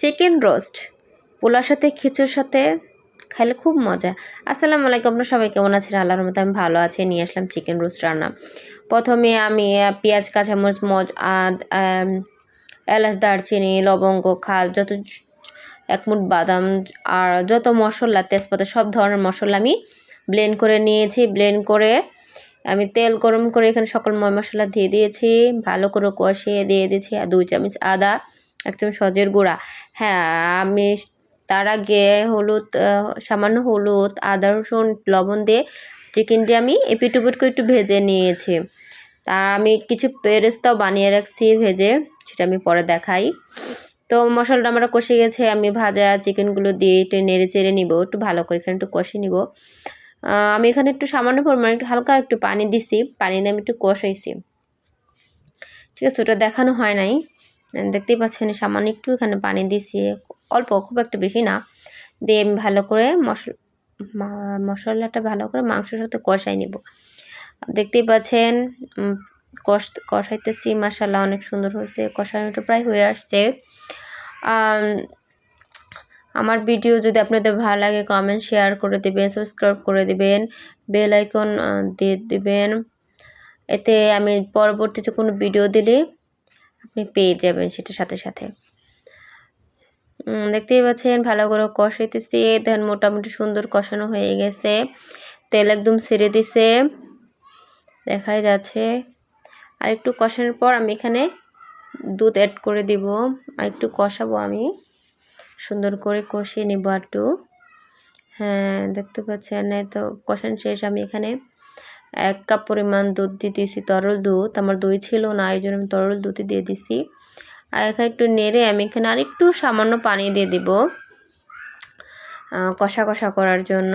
Chicken roast পোলার সাথে খিচুর সাথে খাইলে খুব মজা। আসসালামু আলাইকুম, আপনারা সবাই কেমন আছেন? আল্লাহর মতো আমি ভালো আছি, নিয়ে আসলাম চিকেন রোস্ট রান্না। প্রথমে আমি পেঁয়াজ, কাঁচামরিচ, মজ এলাচ, দারচিনি, লবঙ্গ, খাল, যত এক মুঠ বাদাম, আর যত মশলা, তেজপাতা, সব ধরনের মশলা আমি ব্লেন্ড করে নিয়েছি। ব্লেন্ড করে আমি তেল গরম করে এখানে সকল ময় মশলা দিয়ে দিয়েছি, ভালো করে কষিয়ে দিয়ে দিয়েছি, আর দুই চামচ আদা এক চামচ সজের গুঁড়া। হ্যাঁ আমি তার আগে হলুদ সামান্য হলুদ, আদা, রসুন, লবণ দিয়ে চিকেনটি আমি এপিটুপিট করে একটু ভেজে নিয়েছি। তা আমি কিছু পেরেস্তাও বানিয়ে রাখছি ভেজে, সেটা আমি পরে দেখাই। তো মশলাটা আমরা কষে গেছে, আমি ভাজা চিকেনগুলো দিয়ে একটু নেড়ে চেড়ে নিব, একটু ভালো করে এখানে একটু কষে নিব। আমি এখানে একটু সামান্য পরিমাণে একটু হালকা একটু পানি দিছি, পানি দিয়ে আমি একটু কষাইছি। ঠিক আছে, ওটা দেখানো হয় নাই। দেখতেই পাচ্ছেন, সামান্য একটু এখানে পানি দিছি অল্প, খুব একটা বেশি না। দিয়ে আমি ভালো করে মশলা মশলাটা ভালো করে মাংসের সাথে কষাই নিব। দেখতেই পাচ্ছেন কষ, কষাইতেছি মশালা অনেক সুন্দর হয়েছে। কষানোটা প্রায় হয়ে আসছে। আমার ভিডিও যদি আপনাদের ভালো লাগে কমেন্ট শেয়ার করে দেবেন সাবস্ক্রাইব করে দেবেন বেল আইকন দিয়ে দেবেন। এতে আমি পরবর্তীতে কোনো ভিডিও দিলে আপনি পেয়ে যাবেন সেটার সাথে সাথে। দেখতেই পাচ্ছেন ভালো করে কষাইতেছি। দেখেন মোটামুটি সুন্দর কষানো হয়ে গেছে। তেল একদম ছেড়ে দিছে। দেখাই যাচ্ছে। আর একটু কষানোর পর আমি এখানে দুধ অ্যাড করে দিব। আর একটু কষাবো আমি। সুন্দর করে কষিয়ে নিব একটু হ্যাঁ দেখতে পাচ্ছেন তো কষানো শেষ। আমি এখানে এক কাপ পরিমাণ দুধ দিয়েছি, তরল দুধ। আমার দই ছিল না, এই জন্য আমি তরল দুধই দিয়ে দিছি আর এখানে একটু নেড়ে আমি এখানে আর একটু সামান্য পানি দিয়ে দিব কষা কষা করার জন্য।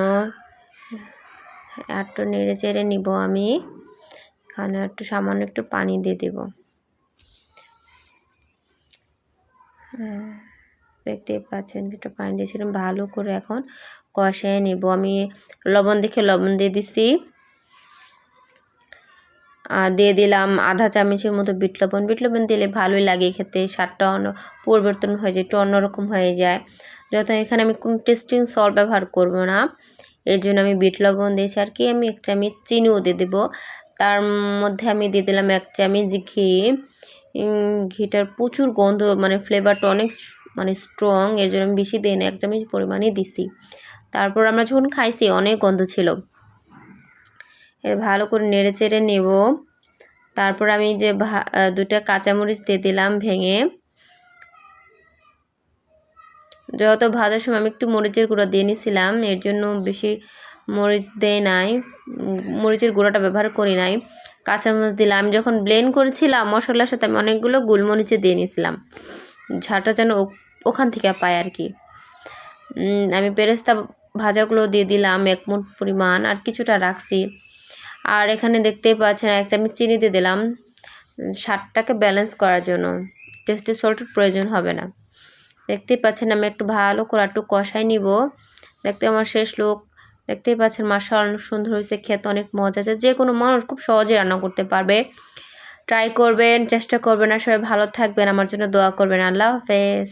একটু নেড়ে চেড়ে নিব আমি, এখানে একটু সামান্য একটু পানি দিয়ে দেব। দেখতেই পাচ্ছেন একটু পানি দিয়েছিলাম, ভালো করে এখন কষায় নিব। আমি লবণ দেখে লবণ দিয়ে দিছি। দিয়ে দিলাম আধা চামচের মতো বিট লবণ বিট লবণ দিলে ভালোই লাগে খেতে, স্বাদটা অন্য, পরিবর্তন হয়ে যায়, একটু অন্যরকম হয়ে যায়। যত এখানে আমি কোনো টেস্টিং সল্ট ব্যবহার করব না, এর জন্য আমি বিট লবণ দিয়েছি। আর কি, আমি এক চামচ চিনিও দিয়ে দেবো। তার মধ্যে আমি দিয়ে দিলাম এক চামচ ঘি। ঘিটার প্রচুর গন্ধ মানে ফ্লেভারটা অনেক মানে স্ট্রং এর জন্য আমি বেশি দিই না, এক চামচ পরিমাণে দিছি। তারপর আমরা যখন খাইছি, অনেক গন্ধ ছিল। এর ভালো করে নেড়ে চেড়ে নেব। তারপর আমি যে দুটা কাঁচামরিচ দিয়ে দিলাম ভেঙে। যত ভাজার সময় আমি একটু মরিচের গুঁড়া দিয়ে নিয়েছিলাম এর জন্য বেশি মরিচ দেয় নাই মরিচের গুঁড়াটা ব্যবহার করি নাই। কাঁচামরিচ দিলাম, আমি যখন ব্লেন্ড করেছিলাম মশলার সাথে আমি অনেকগুলো গোলমরিচও দিয়ে নিয়েছিলাম ঝাঁটা যেন ওখান থেকে পাই আর কি। আমি পেরেস্তা ভাজাগুলো দিয়ে দিলাম, এক মুঠ পরিমাণ, আর কিছুটা রাখছি। আর এখানে দেখতেই পাচ্ছেন, এক চামচ চিনি দিয়ে দিলাম। স্বাদটাকে ব্যালেন্স করার জন্য। টেস্টি সল্টের প্রয়োজন হবে না। দেখতেই পাচ্ছেন, আমি একটু ভালো করে একটু কষাই নিব। দেখতে আমার শেষ লোক দেখতেই পাচ্ছেন মাসা অনেক সুন্দর হয়েছে, খেতে অনেক মজা আছে। যে কোনো মানুষ খুব সহজে রান্না করতে পারবে। ট্রাই করবেন, চেষ্টা করবেন। আর সবাই ভালো থাকবেন। আমার জন্য দোয়া করবেন। আল্লাহ হাফেজ।